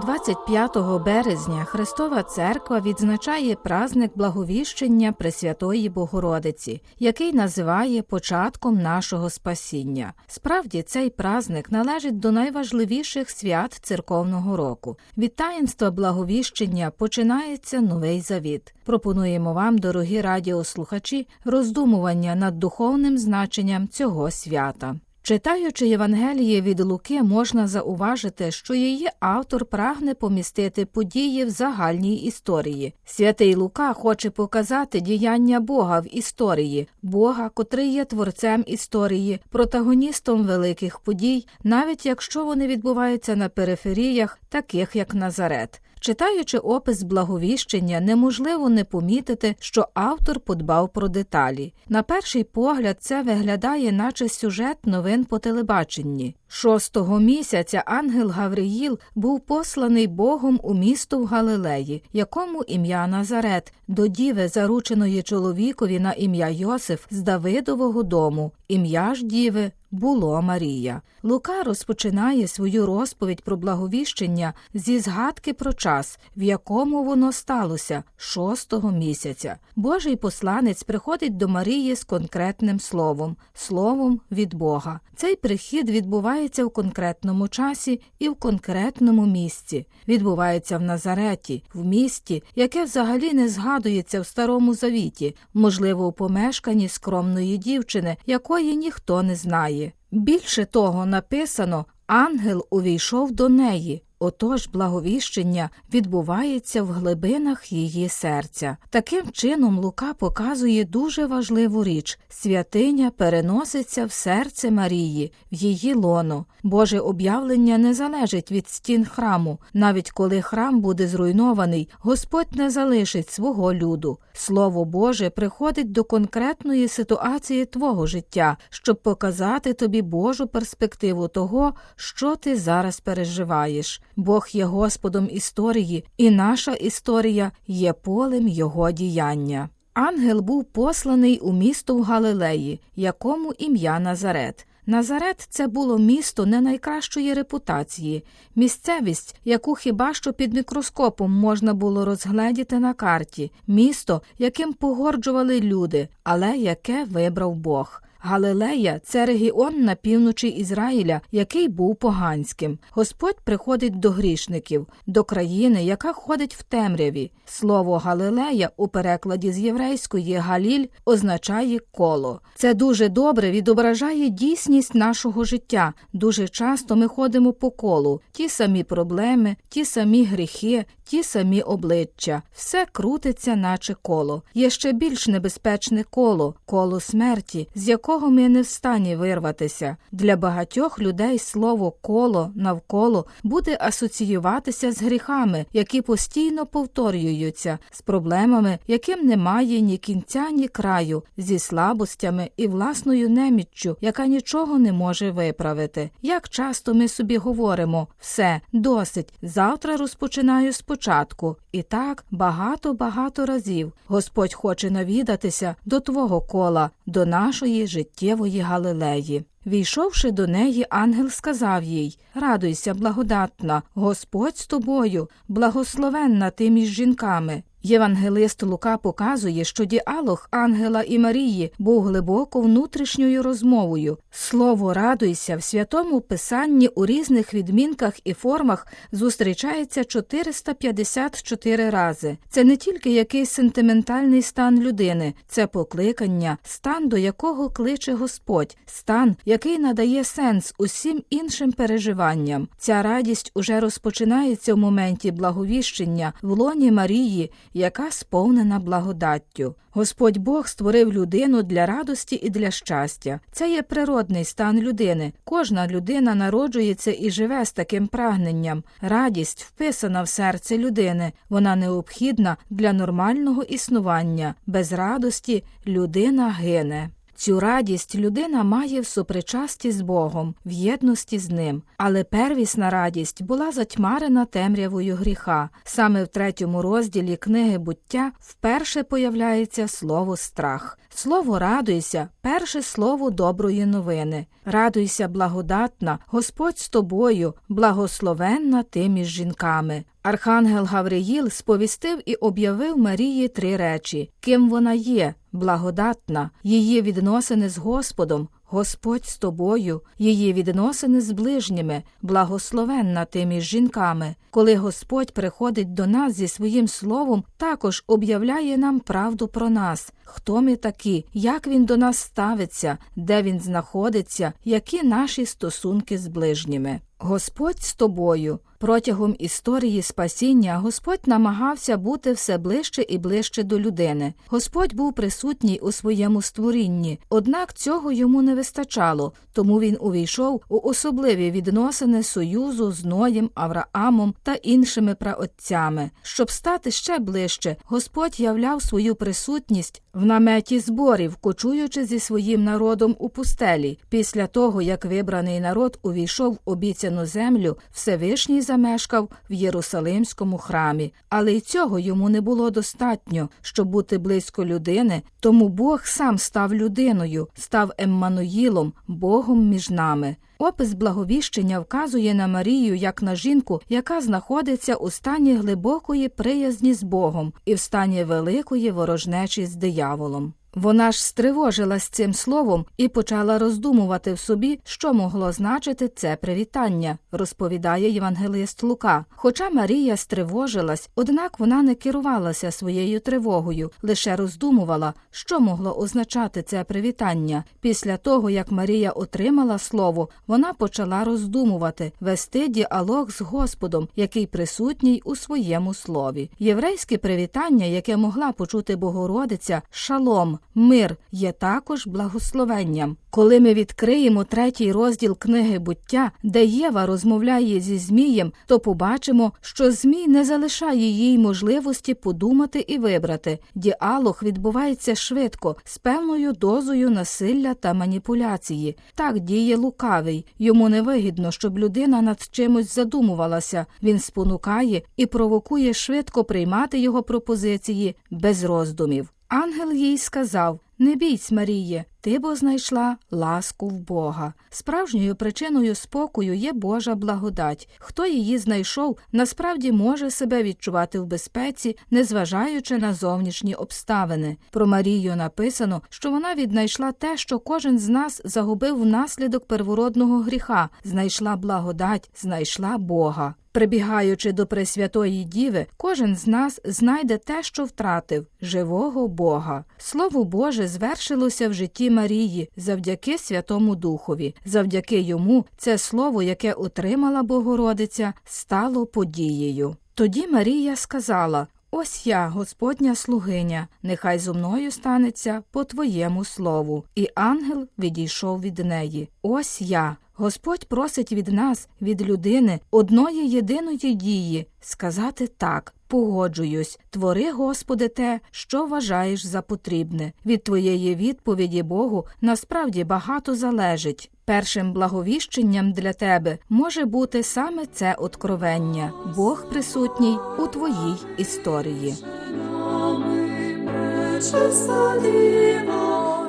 25 березня Христова Церква відзначає праздник благовіщення Пресвятої Богородиці, який називає початком нашого спасіння. Справді, цей праздник належить до найважливіших свят церковного року. Від таїнства благовіщення починається новий завіт. Пропонуємо вам, дорогі радіослухачі, роздумування над духовним значенням цього свята. Читаючи Євангеліє від Луки, можна зауважити, що її автор прагне помістити події в загальній історії. Святий Лука хоче показати діяння Бога в історії, Бога, котрий є творцем історії, протагоністом великих подій, навіть якщо вони відбуваються на периферіях, таких як Назарет. Читаючи опис благовіщення, неможливо не помітити, що автор подбав про деталі. На перший погляд, це виглядає, наче сюжет новин по телебаченні. Шостого місяця ангел Гавриїл був посланий Богом у місто в Галилеї, якому ім'я Назарет, до діви, зарученої чоловікові на ім'я Йосиф з Давидового дому, ім'я ж діви було Марія. Лука розпочинає свою розповідь про благовіщення зі згадки про час, в якому воно сталося шостого місяця. Божий посланець приходить до Марії з конкретним словом, словом від Бога. Цей прихід відбувається в конкретному часі і в конкретному місці. Відбувається в Назареті, в місті, яке взагалі не згадується в старому завіті, можливо, у помешканні скромної дівчини, якої ніхто не знає. Більше того, написано ангел увійшов до неї. Отож, благовіщення відбувається в глибинах її серця. Таким чином, Лука показує дуже важливу річ святиня переноситься в серце Марії, в її лоно. Боже об'явлення не залежить від стін храму. Навіть коли храм буде зруйнований, Господь не залишить свого люду. Слово Боже приходить до конкретної ситуації твого життя, щоб показати тобі Божу перспективу того, що ти зараз переживаєш. Бог є Господом історії, і наша історія є полем Його діяння. Ангел був посланий у місто в Галилеї, якому ім'я Назарет. Назарет це було місто не найкращої репутації, місцевість, яку хіба що під мікроскопом можна було розгледіти на карті, місто, яким погорджували люди, але яке вибрав Бог. Галилея це регіон на півночі Ізраїля, який був поганським. Господь приходить до грішників, до країни, яка ходить в темряві. Слово Галилея у перекладі з єврейської Галіль означає коло. Це дуже добре відображає дійсність нашого життя. Дуже часто ми ходимо по колу, ті самі проблеми, ті самі гріхи, ті самі обличчя. Все крутиться, наче коло. Є ще більш небезпечне коло коло смерті, з якого ми не в стані вирватися. Для багатьох людей слово коло навколо буде асоціюватися з гріхами, які постійно повторюються, з проблемами, яким немає ні кінця, ні краю, зі слабостями і власною неміччю, яка нічого не може виправити. Як часто ми собі говоримо все, досить, завтра розпочинаю спочатку. І так багато-багато разів Господь хоче навідатися до твого кола, до нашої життєвої Галилеї. Війшовши до неї, ангел сказав їй Радуйся, благодатна, Господь з тобою, благословенна ти між жінками. Євангелист Лука показує, що діалог Ангела і Марії був глибоко внутрішньою розмовою. Слово радуйся в святому писанні у різних відмінках і формах зустрічається 454 рази. Це не тільки якийсь сентиментальний стан людини, це покликання, стан, до якого кличе Господь, стан, який надає сенс усім іншим переживанням. Ця радість уже розпочинається в моменті благовіщення в лоні Марії яка сповнена благодаттю. Господь Бог створив людину для радості і для щастя. Це є природний стан людини. Кожна людина народжується і живе з таким прагненням. Радість вписана в серце людини. Вона необхідна для нормального існування. Без радості людина гине. Цю радість людина має в сопричасті з Богом, в єдності з ним. Але первісна радість була затьмарена темрявою гріха. Саме в третьому розділі книги буття вперше появляється слово страх. Слово радуйся, перше слово доброї новини. Радуйся, благодатна, Господь з тобою, благословенна ти між жінками. Архангел Гавриїл сповістив і об'явив Марії три речі: ким вона є, благодатна, її відносини з Господом, Господь з тобою, її відносини з ближніми, благословенна ти між жінками. Коли Господь приходить до нас зі своїм словом, також об'являє нам правду про нас, хто ми такі, як він до нас ставиться, де він знаходиться, які наші стосунки з ближніми. Господь з тобою. Протягом історії спасіння Господь намагався бути все ближче і ближче до людини. Господь був присутній у своєму створінні, однак цього йому не вистачало, тому він увійшов у особливі відносини союзу з Ноєм, Авраамом та іншими праотцями. Щоб стати ще ближче, Господь являв свою присутність в наметі зборів, кочуючи зі своїм народом у пустелі. Після того, як вибраний народ увійшов в обіцяну землю, Всевишній замешкав в Єрусалимському храмі, але й цього йому не було достатньо, щоб бути близько людини, тому Бог сам став людиною, став Еммануїлом, Богом між нами. Опис благовіщення вказує на Марію як на жінку, яка знаходиться у стані глибокої приязні з Богом і в стані великої ворожнечі з дияволом. Вона ж стривожилась цим словом і почала роздумувати в собі, що могло значити це привітання, розповідає євангелист Лука. Хоча Марія стривожилась, однак вона не керувалася своєю тривогою, лише роздумувала, що могло означати це привітання. Після того, як Марія отримала слово, вона почала роздумувати, вести діалог з Господом, який присутній у своєму слові. Єврейське привітання, яке могла почути Богородиця, шалом мир є також благословенням. Коли ми відкриємо третій розділ книги буття, де Єва розмовляє зі Змієм, то побачимо, що Змій не залишає їй можливості подумати і вибрати. Діалог відбувається швидко, з певною дозою насилля та маніпуляції. Так діє лукавий. Йому невигідно, щоб людина над чимось задумувалася. Він спонукає і провокує швидко приймати його пропозиції без роздумів. Ангел їй сказав Не бійсь, Маріє, ти бо знайшла ласку в Бога. Справжньою причиною спокою є Божа благодать. Хто її знайшов, насправді може себе відчувати в безпеці, незважаючи на зовнішні обставини. Про Марію написано, що вона віднайшла те, що кожен з нас загубив внаслідок первородного гріха, знайшла благодать, знайшла Бога. Прибігаючи до Пресвятої Діви, кожен з нас знайде те, що втратив живого Бога. Слово Боже звершилося в житті Марії завдяки Святому Духові. Завдяки йому це слово, яке отримала Богородиця, стало подією. Тоді Марія сказала. Ось я, Господня слугиня, нехай зо мною станеться по твоєму слову. І ангел відійшов від неї. Ось я. Господь просить від нас, від людини, одної єдиної дії сказати так. Погоджуюсь, твори, Господи, те, що вважаєш за потрібне. Від твоєї відповіді Богу насправді багато залежить. Першим благовіщенням для тебе може бути саме це откровення. Бог присутній у твоїй історії.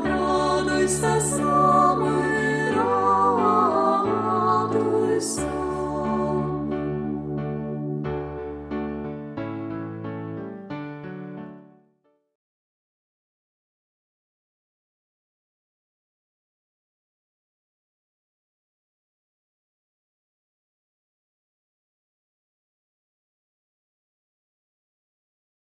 Радуйся.